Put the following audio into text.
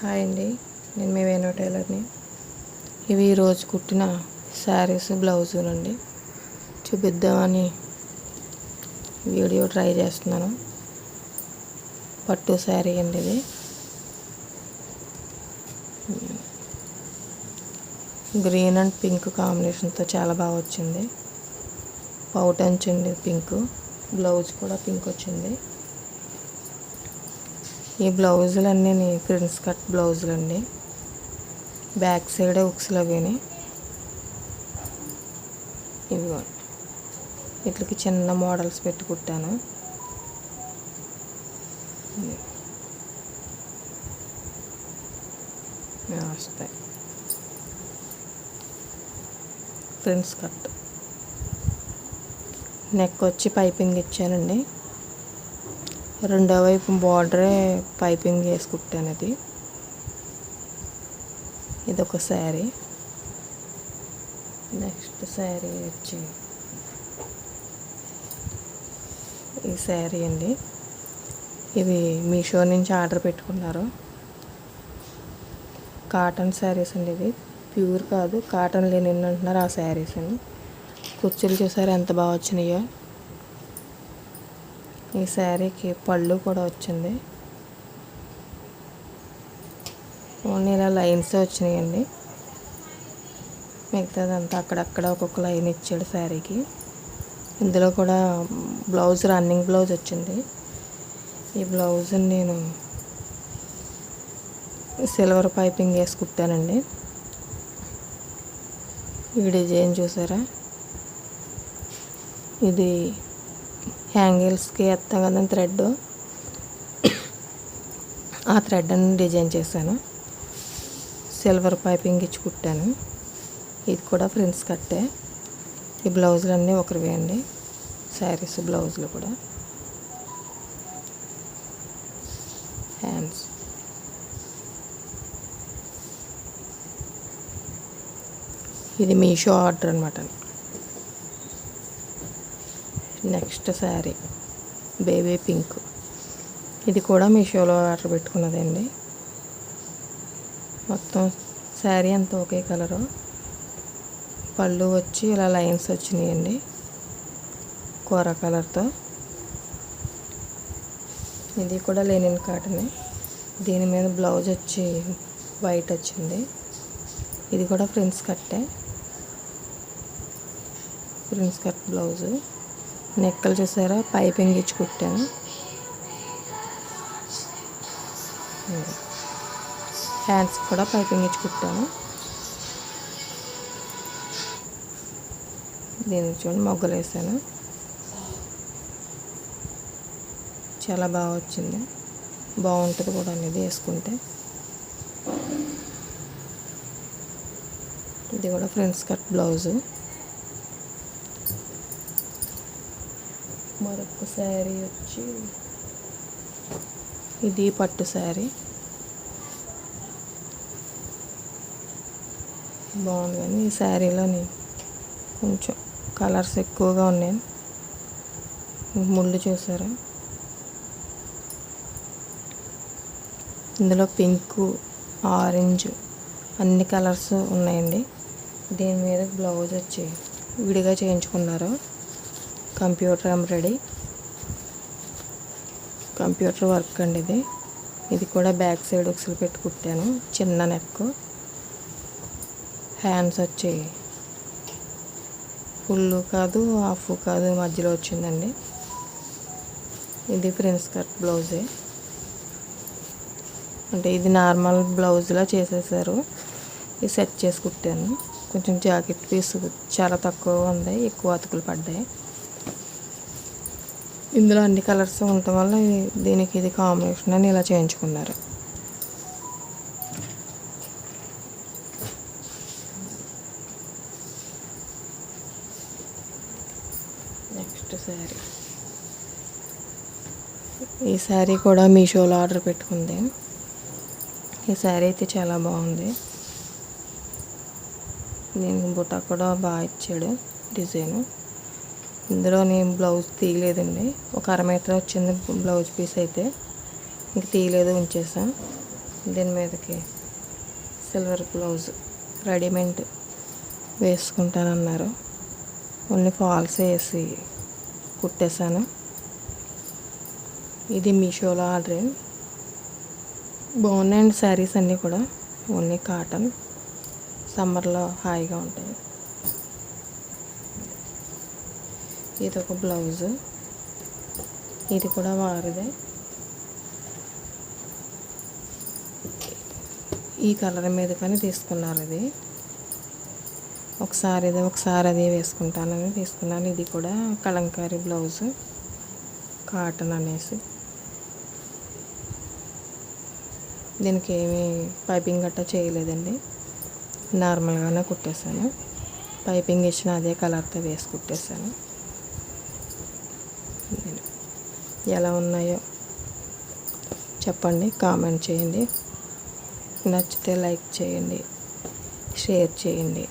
Hi అండి. నేను మీ వేణు టైలర్ని. ఇవి ఈరోజు కుట్టిన శారీస్ బ్లౌజులండి చూపిద్దామని వీడియో ట్రై చేస్తున్నాను. పట్టు శారీ అండి ఇది. గ్రీన్ అండ్ పింక్ కాంబినేషన్తో చాలా బాగా వచ్చింది. పౌట్ అంచండి పింక్ బ్లౌజ్ కూడా పింక్ వచ్చింది. ఈ బ్లౌజులు అన్నీ ప్రిన్స్ కట్ బ్లౌజులు అండి బ్యాక్ సైడ్ ఉక్స్లు అవిని ఇవిగో వీటికి చిన్న మోడల్స్ పెట్టి కుట్టాను. వస్తాయి. Prince cut. నెక్ వచ్చి పైపింగ్ ఇచ్చానండి. రెండో వైపు బార్డరే పైపింగ్ వేసుకుంటాను అది ఇది ఇదొక శారీ. నెక్స్ట్ శారీ వచ్చి ఈ శారీ అండి. ఇవి మీషో నుంచి ఆర్డర్ పెట్టుకున్నారు. కాటన్ శారీస్ అండి ఇవి ప్యూర్ కాదు కాటన్ లేని అంటున్నారు ఆ శారీస్ అని కుర్చీలు చూసారు ఎంత బాగా వచ్చినాయో? ఈ శారీకి పళ్ళు కూడా వచ్చింది. ఓన్లీ ఇలా లైన్స్ వచ్చినాయండి. మిగతాదంతా అక్కడక్కడ ఒక్కొక్క లైన్ ఇచ్చాడు శారీకి. ఇందులో కూడా బ్లౌజ్ రన్నింగ్ బ్లౌజ్ వచ్చింది. ఈ బ్లౌజ్ నేను సిల్వర్ పైపింగ్ వేసి కుట్టానండి. ఈ డిజైన్ చూసారా? ఇది హ్యాంగిల్స్కి వేస్తాం కదా థ్రెడ్ ఆ థ్రెడ్ అని డిజైన్ చేశాను. సిల్వర్ పైపింగ్ ఇచ్చి కుట్టాను. ఇది కూడా ఫ్రెండ్స్ కట్టే. ఈ బ్లౌజులు అన్నీ ఒకరివే అండి శారీస్ బ్లౌజులు కూడా. హ్యాండ్స్. ఇది మీషో ఆర్డర్ అనమాట నెక్స్ట్ శారీ బేబీ పింక్. ఇది కూడా మీషోలో ఆర్డర్ పెట్టుకున్నదండి. మొత్తం శారీ అంతా ఒకే కలరు. పళ్ళు వచ్చి ఇలా లైన్స్ వచ్చినాయండి. కూర కలర్తో. ఇది కూడా లెనిన్ కాటనే. దీని మీద బ్లౌజ్ వచ్చి వైట్ వచ్చింది. ఇది కూడా ప్రిన్స్ కట్టే. Prince cut blouse. నెక్కలు చూసారా? పైపింగ్ ఇచ్చి కుట్టాను. హ్యాండ్స్ కూడా పైపింగ్ ఇచ్చి కుట్టాను. దీనికి చూడండి మొగ్గలు వేసాను చాలా బాగా వచ్చింది. బాగుంటుంది కూడా అనేది వేసుకుంటే. ఇది కూడా ఫ్రెండ్స్ కట్ బ్లౌజు. మరొక శారీ వచ్చి ఇది పట్టు శారీ. బాగుంది కానీ ఈ శారీలోని కొంచెం కలర్స్ ఎక్కువగా ఉన్నాయి. ముళ్ళు చూసారా? ఇందులో పింక్ ఆరెంజ్ అన్ని కలర్స్ ఉన్నాయండి. దీని మీద బ్లౌజ్ వచ్చి విడిగా చేయించుకున్నారు. కంప్యూటర్ ఎంబ్రాయిడరీ కంప్యూటర్ వర్క్ అండి ఇది. ఇది కూడా బ్యాక్ సైడ్ ఒకసారి పెట్టి కుట్టాను. చిన్న నెక్. హ్యాండ్స్ వచ్చి ఫుల్ కాదు హాఫ్ కాదు మధ్యలో వచ్చిందండి. ఇది ఫ్రెండ్స్ కట్ బ్లౌజే. అంటే ఇది నార్మల్ బ్లౌజ్లా చేసేసారు. ఇది సెట్ చేసి కుట్టాను. కొంచెం జాకెట్ పీస్ చాలా తక్కువ ఉంది ఎక్కువ అతుకులు పడ్డాయి. ఇందులో అన్ని కలర్స్ ఉండటం వల్ల దీనికి ఇది కాంబినేషన్ అని ఇలా చేయించుకున్నారు. నెక్స్ట్ శారీ ఈ శారీ కూడా మీషోలో ఆర్డర్ పెట్టుకుంది. ఈ శారీ అయితే చాలా బాగుంది. దీనికి బుట్ట కూడా బాగా ఇచ్చాడు డిజైను. ఇందులో నేను బ్లౌజ్ తీయలేదండి. ఒక అర మీటర్ వచ్చింది బ్లౌజ్ పీస్ అయితే. ఇంక తీయలేదు ఉంచేసా. దీని మీదకి సిల్వర్ బ్లౌజ్ రెడీమేడ్ వేసుకుంటానన్నారు. ఓన్లీ ఫాల్స్ వేసి కుట్టేశాను. ఇది మీషోలో ఆర్డర్. బాగున్నాయండి శారీస్ అన్నీ కూడా. Only cotton. సమ్మర్లో హాయిగా ఉంటాయి. ఇది ఒక బ్లౌజ్. ఇది కూడా వారిదే. ఈ కలర్ మీద కానీ తీసుకున్నారు ఇది. ఒకసారి ఇది ఒకసారి అది వేసుకుంటానని తీసుకున్నాను. ఇది కూడా కలంకారీ బ్లౌజ్. కాటన్ అనేసి. దీనికి ఏమి పైపింగ్ గట్టా చేయలేదండి. నార్మల్గానే కుట్టేశాను. పైపింగ్ ఇచ్చిన అదే కలర్తో వేసి కుట్టేశాను. ఎలా ఉన్నాయో చెప్పండి కామెంట్ చేయండి. నచ్చితే లైక్ చేయండి షేర్ చేయండి.